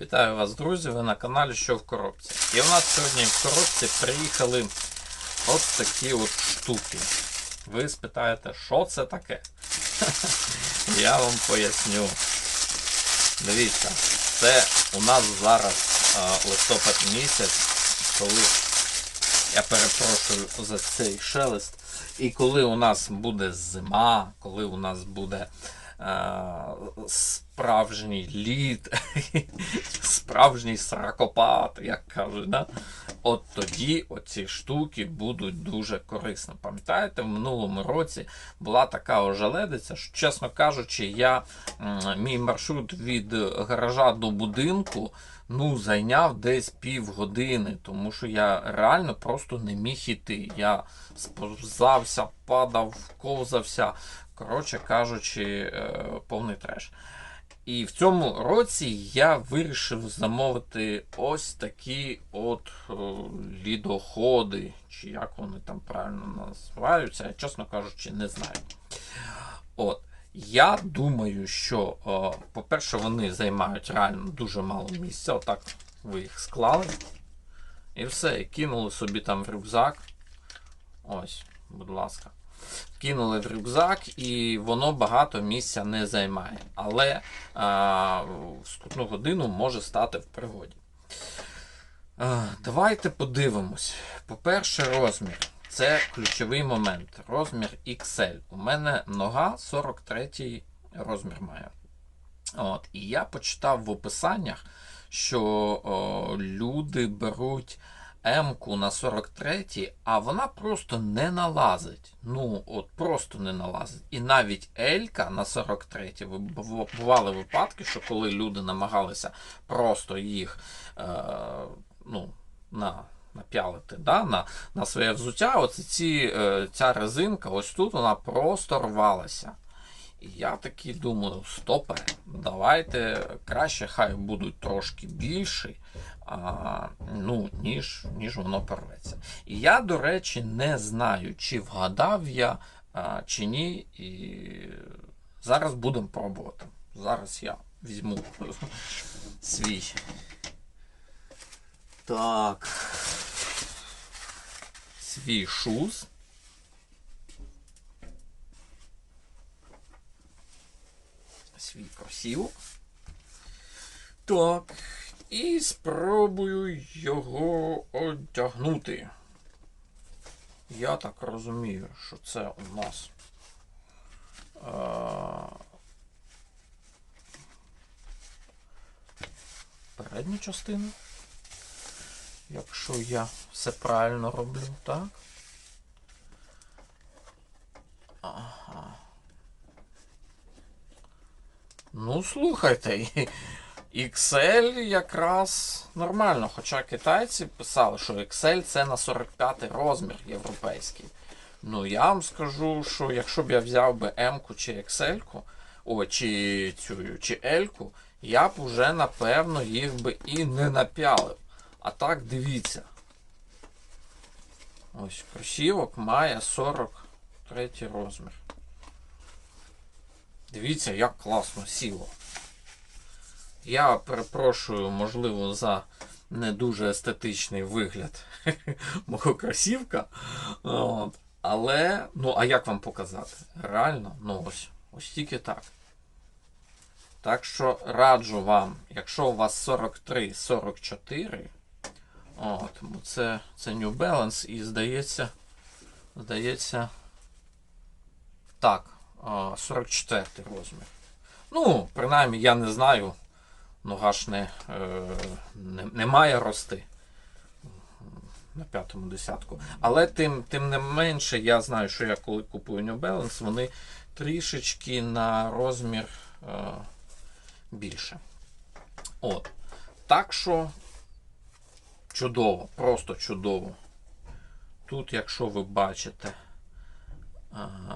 Вітаю вас, друзі! Ви на каналі Що в коробці. І в нас сьогодні в коробці приїхали от такі от штуки. Ви спитаєте, що це таке? Я вам поясню. Дивіться, це у нас зараз а, листопад місяць, коли я перепрошую за цей шелест. І коли у нас буде зима, коли у нас буде справжній лід, справжній сракопад, як кажуть, да? от тоді оці штуки будуть дуже корисно. Пам'ятаєте, в минулому році була така ожеледиця, що, чесно кажучи, я мій маршрут від гаража до будинку ну, зайняв десь півгодини, тому що я реально просто не міг іти. Я сповзався, падав, ковзався. Коротше кажучи, е, повний треш. І в цьому році я вирішив замовити ось такі от е, лідоходи, чи як вони там правильно називаються, я, чесно кажучи, не знаю. От. Я думаю, що, е, по-перше, вони займають реально дуже мало місця. Отак ви їх склали. І все, кинули собі там в рюкзак. Ось, будь ласка. Кинули в рюкзак, і воно багато місця не займає. Але а, в скутну годину може стати в пригоді. А, давайте подивимось. По-перше, розмір. Це ключовий момент. Розмір XL. У мене нога 43 розмір має. От, і я почитав в описаннях, що о, люди беруть М-ку на 43, а вона просто не налазить. Ну, от просто не налазить. І навіть L-ка на 43 ви- бували випадки, що коли люди намагалися просто їх е, ну, на, напялити да, на, на своє взуття, от ці, е, ця резинка, ось тут вона просто рвалася. І я такий думаю, стопе, давайте краще хай будуть трошки більші, а, ну, ніж, ніж воно порветься. І я, до речі, не знаю, чи вгадав я, а, чи ні. І зараз будемо пробувати. Зараз я візьму свій. Так. Свій шуз. Свій кросівок. Так. І спробую його одягнути. Я так розумію, що це у нас. е, передня частина. Якщо я все правильно роблю, так? Ага. Ну, слухайте, XL якраз нормально. Хоча китайці писали, що XL це на 45 розмір європейський. Ну, я вам скажу, що якщо б я взяв би М-ку чи XL-ку, о, чи цю, чи L-ку, я б уже напевно їх би і не напялив. А так дивіться. Ось кросівок має 43 розмір. Дивіться, як класно сіло. Я перепрошую, можливо, за не дуже естетичний вигляд мого кросівка. От. Але, ну, а як вам показати? Реально, ну ось, ось тільки так. Так що раджу вам, якщо у вас 43-44, от, це, це New Balance і здається, здається, так, 44 розмір. Ну, принаймні, я не знаю. Нога ж не, е, не, не має рости на п'ятому десятку. Але тим, тим не менше, я знаю, що я коли купую New Balance, вони трішечки на розмір е, більше. От. Так що чудово, просто чудово. Тут, якщо ви бачите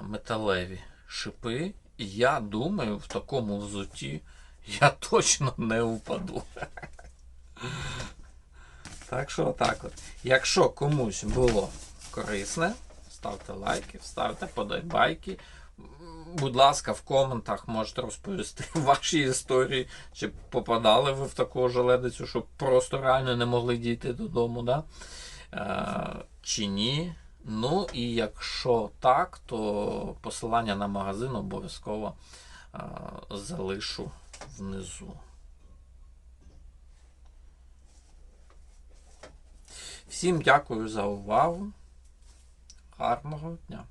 металеві шипи, і я думаю, в такому взутті я точно не впаду. Так що отак от. Якщо комусь було корисне, ставте лайки, ставте подобайки. Будь ласка, в коментах можете розповісти ваші історії, чи попадали ви в таку желедицю, щоб просто реально не могли дійти додому, да? е, чи ні. Ну і якщо так, то посилання на магазин обов'язково залишу внизу. Всім дякую за увагу. Гарного дня!